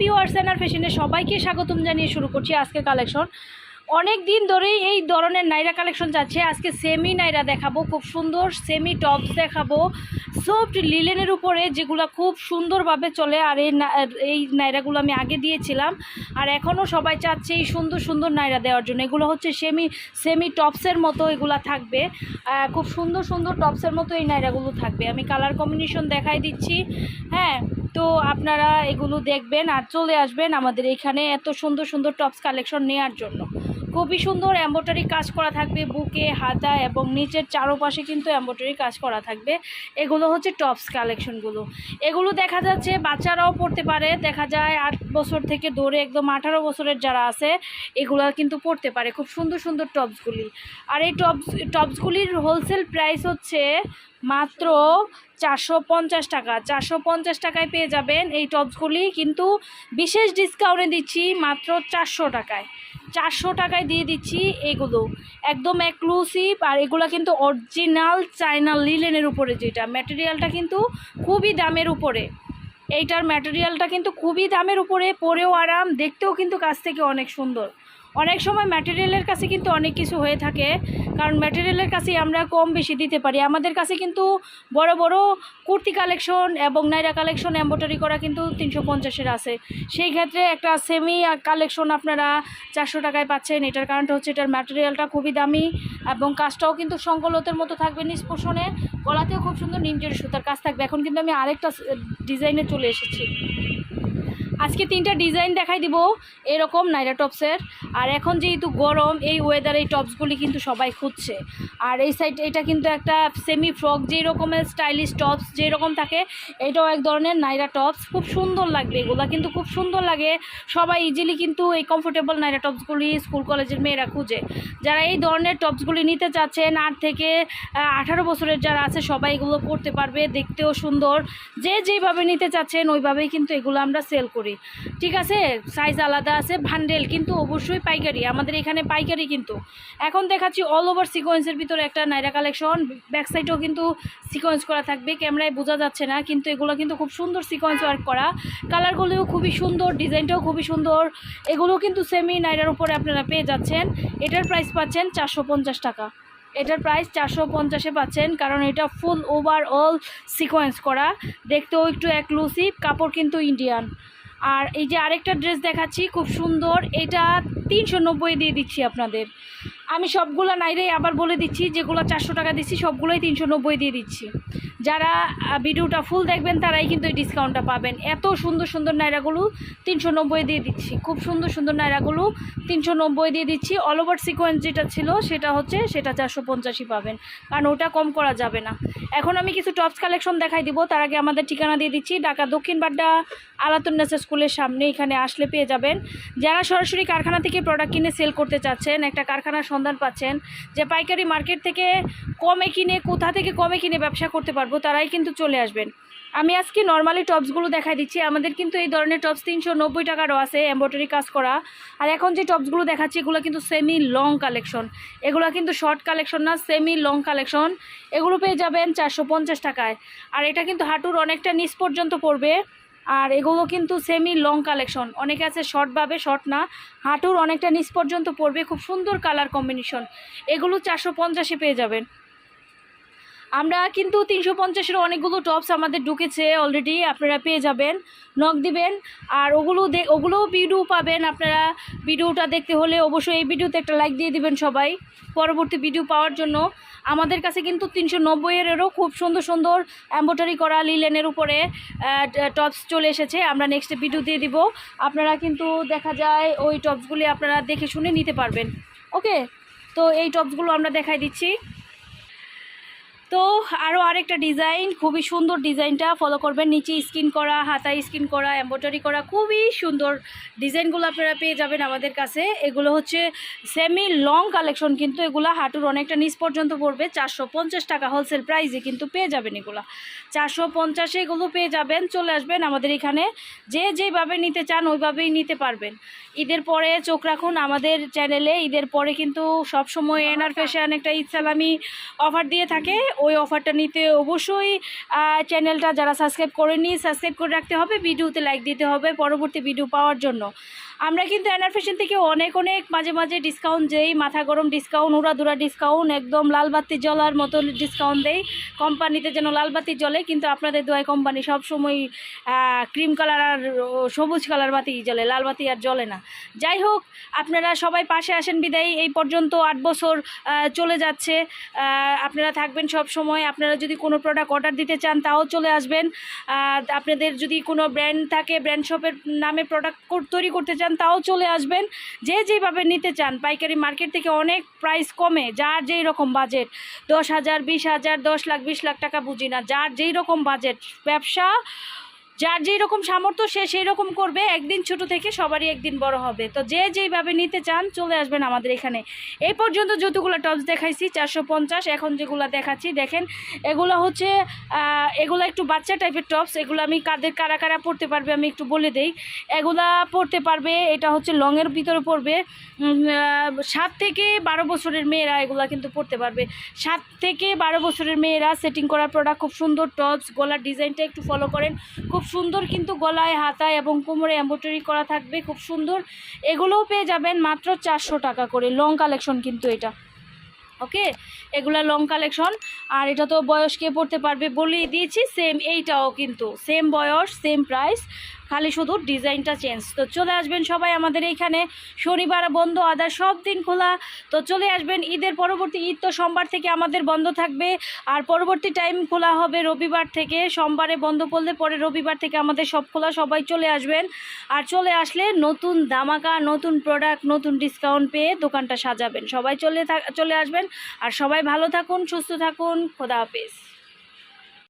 Viewers এনার ফ্যাশনে সবাইকে স্বাগতম জানিয়ে শুরু করছি আজকে কালেকশন অনেক দিন ধরেই এই ধরনের নাইরা কালেকশন যাচ্ছে। আজকে সেমি নাইরা দেখাবো, খুব সুন্দর সেমি টপস দেখাবো। সফট লিলেনের উপরে যেগুলো খুব সুন্দরভাবে চলে, আর এই এই নাইরাগুলো আমি আগে দিয়েছিলাম। আর এখনও সবাই চাচ্ছে এই সুন্দর সুন্দর নাইরা দেওয়ার জন্য। এগুলো হচ্ছে সেমি সেমি টপসের মতো এগুলো থাকবে। খুব সুন্দর সুন্দর টপসের মতো এই নাইরাগুলো থাকবে। আমি কালার কম্বিনেশন দেখাই দিচ্ছি। হ্যাঁ তো আপনারা এগুলো দেখবেন আর চলে আসবেন আমাদের এখানে এত সুন্দর সুন্দর টপস কালেকশন নেওয়ার জন্য। খুবই সুন্দর এম্ব্রয়ডারি কাজ করা থাকবে, বুকে, হাতা এবং নিচের চারোপাশে কিন্তু এম্ব্রয়ডারি কাজ করা থাকবে। এগুলো হচ্ছে টপস কালেকশনগুলো এগুলো দেখা যাচ্ছে বাচ্চারাও পড়তে পারে। দেখা যায় আট বছর থেকে ধরে একদম আঠারো বছরের যারা আছে, এগুলো কিন্তু পড়তে পারে খুব সুন্দর সুন্দর টপসগুলি আর এই টপস টপসগুলির হোলসেল প্রাইস হচ্ছে মাত্র চারশো পঞ্চাশ টাকা। চারশো পঞ্চাশ টাকায় পেয়ে যাবেন এই টপসগুলি কিন্তু বিশেষ ডিসকাউন্টে দিচ্ছি মাত্র চারশো টাকায়। চারশো টাকায় দিয়ে দিচ্ছি এগুলো। একদম এক্সক্লুসিভ আর এগুলো কিন্তু অরিজিনাল চায়না লিলেনের উপরে যেটা। ম্যাটেরিয়ালটা কিন্তু খুবই দামের উপরে। এইটার ম্যাটেরিয়ালটা কিন্তু খুবই দামের উপরে, পরেও আরাম, দেখতেও কিন্তু কাছ থেকে অনেক সুন্দর। অনেক সময় ম্যাটেরিয়ালের কাছে কিন্তু অনেক কিছু হয়ে থাকে, কারণ ম্যাটেরিয়ালের কাছে আমরা কম বেশি দিতে পারি। আমাদের কাছে কিন্তু বড় বড় কুর্তি কালেকশন এবং নাইরা কালেকশন এম্ব্রয়ডারি করা কিন্তু তিনশো পঞ্চাশের আছে। সেই ক্ষেত্রে একটা সেমি কালেকশন আপনারা চারশো টাকায় পাচ্ছেন। এটার কারণটা হচ্ছে এটার ম্যাটেরিয়ালটা খুবই দামি এবং কাজটাও কিন্তু সংকলতের মতো থাকবে নিষ্পোষণে, গলাতেও খুব সুন্দর নিমজের সুতার কাজ থাকবে। এখন কিন্তু আমি আরেকটা ডিজাইনে চলে এসেছি। আজকে তিনটা ডিজাইন দেখাই দিব, এরকম নাইরা টপসের। আর এখন যেহেতু গরম, এই ওয়েদার এই টপসগুলি কিন্তু সবাই খুঁজছে। আর এই সাইড এটা কিন্তু একটা সেমি ফ্রক যেই রকমের স্টাইলিশ টপস যেই রকম থাকে, এটাও এক ধরনের নাইরা টপস খুব সুন্দর লাগবে এগুলো, কিন্তু খুব সুন্দর লাগে। সবাই ইজিলি কিন্তু এই কমফোর্টেবল নাইরা টপসগুলি স্কুল কলেজের মেয়েরা খুঁজে। যারা এই ধরনের টপসগুলি নিতে চাচ্ছেন, আট থেকে আঠারো বছরের যারা আছে, সবাই এগুলো পড়তে পারবে, দেখতেও সুন্দর। যে যেভাবে নিতে চাচ্ছেন, ওইভাবেই কিন্তু এগুলো আমরা সেল করি ঠিক আছে? সাইজ আলাদা আছে ভান্ডেল কিন্তু অবশ্যই পাইকারি। আমাদের এখানে পাইকারি কিন্তু। এখন দেখাচ্ছি অল ওভার সিকোয়েন্সের ভিতরে একটা নাইরা কালেকশন ব্যাক সাইডেও কিন্তু সিকোয়েন্স করা থাকবে ক্যামেরায় বোঝা যাচ্ছে না, কিন্তু এগুলো কিন্তু খুব সুন্দর সিকোয়েন্স ওয়ার্ক করা। কালারগুলোও খুবই সুন্দর ডিজাইনটাও খুবই সুন্দর। এগুলো কিন্তু সেমি নাইরার উপরে আপনারা পেয়ে যাচ্ছেন। এটার প্রাইস পাচ্ছেন চারশো পঞ্চাশ টাকা। এটার প্রাইস চারশো পঞ্চাশে পাচ্ছেন, কারণ এটা ফুল ওভারঅল সিকোয়েন্স করা। দেখতেও একটু এক্সক্লুসিভ কাপড় কিন্তু ইন্ডিয়ান আর এই যে আরেকটা ড্রেস দেখাচ্ছি, খুব সুন্দর। এটা তিনশো নব্বই দিয়ে দিচ্ছি আপনাদের। আমি সবগুলো নাইরে আবার বলে দিচ্ছি, যেগুলো চারশো টাকা দিচ্ছি, সবগুলোই তিনশো নব্বই দিয়ে দিচ্ছি। যারা ভিডিওটা ফুল দেখবেন, তারাই কিন্তু এই ডিসকাউন্টটা পাবেন। এত সুন্দর সুন্দর নাইরাগুলো তিনশো নব্বই দিয়ে দিচ্ছি। খুব সুন্দর সুন্দর নাইরাগুলো তিনশো নব্বই দিয়ে দিচ্ছি। অল ওভার সিকোয়েন্স যেটা ছিল, সেটা হচ্ছে সেটা চারশো পঞ্চাশই পাবেন। কারণ ওটা কম করা যাবে না। এখন আমি কিছু টপস কালেকশন দেখাই দিব। তার আগে আমাদের ঠিকানা দিয়ে দিচ্ছি। ঢাকা দক্ষিণ বাড্ডা আলাতুন্নাসা স্কুলের সামনে এখানে আসলে পেয়ে যাবেন। যারা সরাসরি কারখানা থেকে প্রোডাক্ট কিনে সেল করতে চাচ্ছেন, একটা কারখানার সন্ধান পাচ্ছেন, যে পাইকারি মার্কেট থেকে কমে কিনে, কোথা থেকে কমে কিনে ব্যবসা করতে পারব, তারাই কিন্তু চলে আসবেন। আমি আজকে নর্মালি টপসগুলো দেখাই দিচ্ছি। আমাদের কিন্তু এই ধরনের টপস তিনশো নব্বই টাকারও আছে এম্ব্রয়ডারি কাজ করা। আর এখন যে টপসগুলো দেখাচ্ছি, এগুলো কিন্তু সেমি লং কালেকশন এগুলো কিন্তু শর্ট কালেকশন না সেমি লং কালেকশন এগুলো পেয়ে যাবেন চারশো পঞ্চাশ টাকায়। আর এটা কিন্তু হাঁটুর অনেকটা নিচ পর্যন্ত পড়বে। আর এগুলো কিন্তু সেমি লং কালেকশন অনেকে আছে শর্টভাবে শর্ট না। হাঁটুর অনেকটা নিচ পর্যন্ত পড়বে। খুব সুন্দর কালার কম্বিনেশন এগুলো চারশো পঞ্চাশে পেয়ে যাবেন। আমরা কিন্তু তিনশো পঞ্চাশের অনেকগুলো টপস আমাদের ঢুকেছে অলরেডি আপনারা পেয়ে যাবেন নক দিবেন, আর ওগুলো দে ওগুলোও ভিডিও পাবেন আপনারা। ভিডিওটা দেখতে হলে অবশ্যই এই ভিডিওতে একটা লাইক দিয়ে দিবেন সবাই, পরবর্তী ভিডিও পাওয়ার জন্য। আমাদের কাছে কিন্তু তিনশো নব্বইয়েরও খুব সুন্দর সুন্দর এম্ব্রয়ডারি করা লিলেনের উপরে টপস চলে এসেছে, আমরা নেক্সট ভিডিও দিয়ে দিব। আপনারা কিন্তু দেখা যায় ওই টপসগুলি আপনারা দেখে শুনে নিতে পারবেন। ওকে তো এই টপসগুলো আমরা দেখাই দিচ্ছি। তো আরও আরেকটা ডিজাইন খুবই সুন্দর ডিজাইনটা ফলো করবেন নিচে স্কিন করা হাতায় স্কিন করা এম্ব্রয়ডারি করা খুবই সুন্দর ডিজাইনগুলো আপনারা পেয়ে যাবেন আমাদের কাছে। এগুলো হচ্ছে সেমি লং কালেকশন কিন্তু এগুলো হাঁটুর অনেকটা নিচ পর্যন্ত পড়বে। চারশো পঞ্চাশ টাকা হোলসেল প্রাইসে কিন্তু পেয়ে যাবেন এগুলো। চারশো পঞ্চাশে এগুলো পেয়ে যাবেন চলে আসবেন আমাদের এখানে। যে যেভাবে নিতে চান ওইভাবেই নিতে পারবেন। ঈদের পরে চোখ রাখুন আমাদের চ্যানেলে ঈদের পরে কিন্তু সবসময় এনআর ফ্যাশন একটা ঈদ সালামি অফার দিয়ে থাকে। ওই অফারটা নিতে অবশ্যই চ্যানেলটা যারা সাবস্ক্রাইব করেনি, সাবস্ক্রাইব করে রাখতে হবে, ভিডিওতে লাইক দিতে হবে, পরবর্তী ভিডিও পাওয়ার জন্য। আমরা কিন্তু এনআর ফ্যাশন থেকে অনেক অনেক মাঝে মাঝে ডিসকাউন্ট দেই, মাথা গরম ডিসকাউন্ট উড়াদুরা ডিসকাউন্ট একদম লালবাতি জ্বলার মতো ডিসকাউন্ট দেই। কোম্পানিতে যেন লালবাতি জ্বলে, কিন্তু আপনাদের দোয়ায় কোম্পানি সবসময় ক্রিম কালার আর সবুজ কালার বাতি জ্বলে লালবাতি আর জ্বলে না। যাই হোক, আপনারা সবাই পাশে আসেন বিদায়। এই পর্যন্ত আট বছর চলে যাচ্ছে। আপনারা থাকবেন সব সময়। আপনারা যদি কোনো প্রোডাক্ট অর্ডার দিতে চান, তাও চলে আসবেন। আপনাদের যদি কোনো ব্র্যান্ড থাকে ব্র্যান্ড শপের নামে প্রোডাক্ট তৈরি করতে চান তাও চলে আসবেন। যে যেভাবে নিতে চান, পাইকারি মার্কেট থেকে অনেক প্রাইস কমে, যার যেই রকম বাজেট দশ হাজার, বিশ হাজার, দশ লাখ, বিশ লাখ টাকা বুঝি না, যার যেই রকম বাজেট ব্যবসা যার যেই রকম সামর্থ্য, সে সেই রকম করবে। একদিন ছোট থেকে সবারই একদিন বড় হবে। তো যে যেইভাবে নিতে চান, চলে আসবেন আমাদের এখানে। এই পর্যন্ত যতগুলো টপস দেখাইছি, চারশো পঞ্চাশ, এখন যেগুলো দেখাচ্ছি, দেখেন, এগুলো হচ্ছে এগুলো একটু বাচ্চা টাইপের টপস। এগুলো আমি কাদের, কারা কারা পড়তে পারবে আমি একটু বলে দেই। এগুলা পড়তে পারবে, এটা হচ্ছে লংয়ের ভিতরে পড়বে। সাত থেকে বারো বছরের মেয়েরা এগুলা কিন্তু পড়তে পারবে। সাত থেকে বারো বছরের মেয়েরা সেটিং করার প্রোডাক্ট খুব সুন্দর, টপস, গলার ডিজাইনটা একটু ফলো করেন। খুব সুন্দর কিন্তু গলায়, হাতায় এবং কোমরে এম্ব্রয়ডারি করা থাকবে, খুব সুন্দর। এগুলোও পেয়ে যাবেন মাত্র চারশো টাকা করে। লং কালেকশন কিন্তু এটা। ওকে এগুলা লং কালেকশন আর এটা তো বয়স কে পড়তে পারবে বলেই দিয়েছি সেম এইটাও কিন্তু। সেম বয়স সেম প্রাইস খালি শুধু ডিজাইনটা চেঞ্জ তো চলে আসবেন সবাই আমাদের এইখানে শনিবার বন্ধ, আদার সব দিন খোলা। তো চলে আসবেন, ঈদের পরবর্তী ঈদ তো সোমবার থেকে আমাদের বন্ধ থাকবে। আর পরবর্তী টাইম খোলা হবে রবিবার থেকে, সোমবারে বন্ধ করলে পরে রবিবার থেকে আমাদের সব খোলা, সবাই চলে আসবেন। আর চলে আসলে নতুন দামাকা নতুন প্রোডাক্ট নতুন ডিসকাউন্ট পেয়ে দোকানটা সাজাবেন। সবাই চলে চলে আসবেন। আর সবাই ভালো থাকুন, সুস্থ থাকুন, খোদা হাফেজ।